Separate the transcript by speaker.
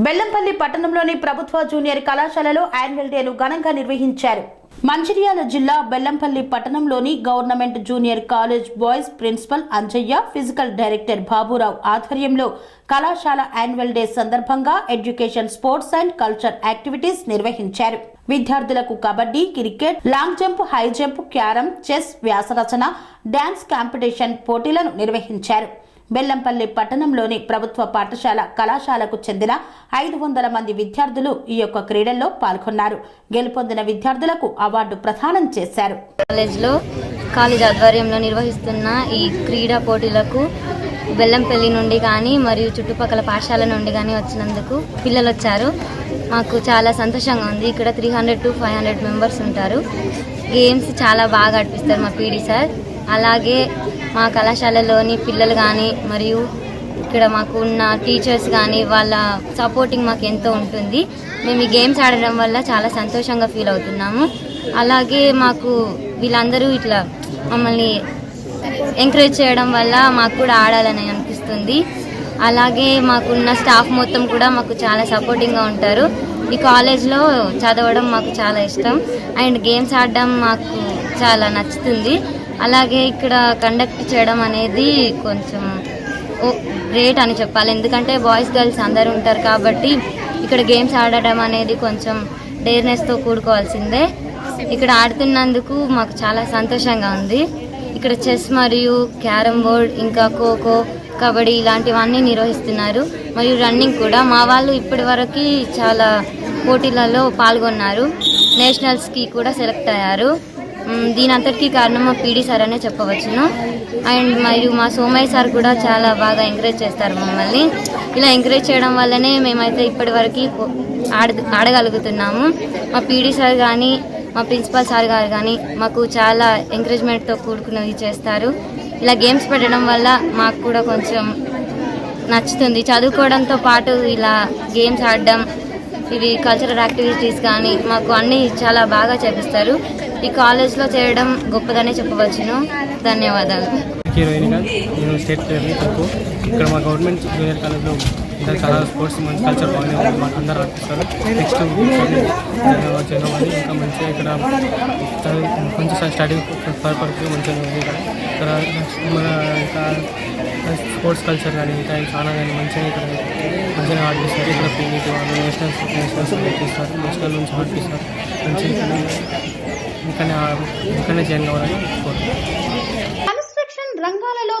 Speaker 1: బెల్లంపల్లి పట్టణంలోని ప్రభుత్వ జూనియర్ కళాశాలలో యాన్యువల్ డేను ఘనంగా నిర్వహించారు. మంచిర్యాల జిల్లా బెల్లంపల్లి పట్టణంలోని government junior college boys principal Anjaiah physical director Baburao ఆధ్వర్యంలో కళాశాల యాన్యువల్ డే సందర్భంగా education sports and culture activities నిర్వహించారు. విద్యార్థులకు kabaddi cricket long jump high jump carrom chess వ్యాసరచన dance competition పోటీలను నిర్వహించారు. బెల్లంపల్లి పట్టణంలోని ప్రభుత్వ పాఠశాల కళాశాలకు చెందిన ఐదు వందల మంది విద్యార్థులు ఈ యొక్క క్రీడల్లో పాల్గొన్నారు. గెలుపొందిన విద్యార్థులకు అవార్డు ప్రదానం చేశారు.
Speaker 2: కాలేజ్లో కాలేజ్ ఆధ్వర్యంలో నిర్వహిస్తున్న ఈ క్రీడా పోటీలకు బెల్లంపల్లి నుండి కానీ మరియు చుట్టుపక్కల పాఠశాల నుండి కానీ వచ్చినందుకు పిల్లలు వచ్చారు. మాకు చాలా సంతోషంగా ఉంది. ఇక్కడ three hundred to five hundred members ఉంటారు. గేమ్స్ చాలా బాగా ఆడిపిస్తారు మా పీడీ సార్. అలాగే మా కళాశాలలోని పిల్లలు కానీ మరియు ఇక్కడ మాకు ఉన్న టీచర్స్ కానీ వాళ్ళ సపోర్టింగ్ మాకు ఎంతో ఉంటుంది. మేము ఈ గేమ్స్ ఆడడం వల్ల చాలా సంతోషంగా ఫీల్ అవుతున్నాము. అలాగే మాకు వీళ్ళందరూ ఇట్లా మమ్మల్ని ఎంకరేజ్ చేయడం వల్ల మాకు కూడా ఆడాలని అనిపిస్తుంది. అలాగే మాకున్న స్టాఫ్ మొత్తం కూడా మాకు చాలా సపోర్టింగ్గా ఉంటారు. ఈ కాలేజ్లో చదవడం మాకు చాలా ఇష్టం. అండ్ గేమ్స్ ఆడడం మాకు చాలా నచ్చుతుంది. అలాగే ఇక్కడ కండక్ట్ చేయడం అనేది కొంచెం ఓ గ్రేట్ అని చెప్పాలి. ఎందుకంటే బాయ్స్ గర్ల్స్ అందరు ఉంటారు కాబట్టి ఇక్కడ గేమ్స్ ఆడడం అనేది కొంచెం డేర్నెస్తో కూడుకోవాల్సిందే. ఇక్కడ ఆడుతున్నందుకు మాకు చాలా సంతోషంగా ఉంది. ఇక్కడ చెస్ మరియు క్యారమ్ బోర్డ్ ఇంకా ఖోఖో కబడ్డీ ఇలాంటివన్నీ నిర్వహిస్తున్నారు. మరియు రన్నింగ్ కూడా మా వాళ్ళు ఇప్పటి వరకు చాలా పోటీలలో పాల్గొన్నారు. నేషనల్స్కి కూడా సెలెక్ట్ అయ్యారు. దీని అంతటికీ కారణం మా పీడీ సార్ అనే చెప్పవచ్చును. అండ్ మరియు మా సోమయ్య సార్ కూడా చాలా బాగా ఎంకరేజ్ చేస్తారు మమ్మల్ని. ఇలా ఎంకరేజ్ చేయడం వల్లనే మేమైతే ఇప్పటి వరకు ఆడ ఆడగలుగుతున్నాము. మా పీడీ సార్ కానీ మా ప్రిన్సిపల్ సార్ గారు కానీ మాకు చాలా ఎంకరేజ్మెంట్తో కూడుకున్నవి చేస్తారు. ఇలా గేమ్స్ పెట్టడం వల్ల మాకు కూడా కొంచెం నచ్చుతుంది. చదువుకోవడంతో పాటు ఇలా గేమ్స్ ఆడడం ఇవి కల్చరల్ యాక్టివిటీస్ కానీ మాకు అన్నీ చాలా బాగా చేపిస్తారు. ఈ కాలేజ్లో చేయడం గొప్పదనే చెప్పవచ్చును. ధన్యవాదాలు.
Speaker 3: హీరోయిన్ నేను స్టేట్ ఇక్కడ మా గవర్నమెంట్ జూనియర్ కాలేజ్లో ఇంకా చాలా స్పోర్ట్స్ మంచి కల్చర్ బాగుంది ఉంది. అందరూ ఆడిపిస్తారు నెక్స్ట్ చదవాలి ఇంకా మంచిగా ఇక్కడ కొంచెం స్టడీ పర్పస్ మంచిగా ఉంది ఇక్కడ. ఇక్కడ మన ఇంకా స్పోర్ట్స్ కల్చర్ కానీ ఇంకా చాలా కానీ మంచిగా ఇక్కడ మంచిగా ఆడిపిస్తారు. ఇక్కడ పీఈటీ వాళ్ళు నేషనల్స్ నేషనల్స్ ఆడిపిస్తారు నేషనల్ నుంచి ఆడిపిస్తారు మంచిగా ఇక్కడ ఇంకానే ఇంకనే జాయిన్ కావాలని కోరుకుంటున్నాను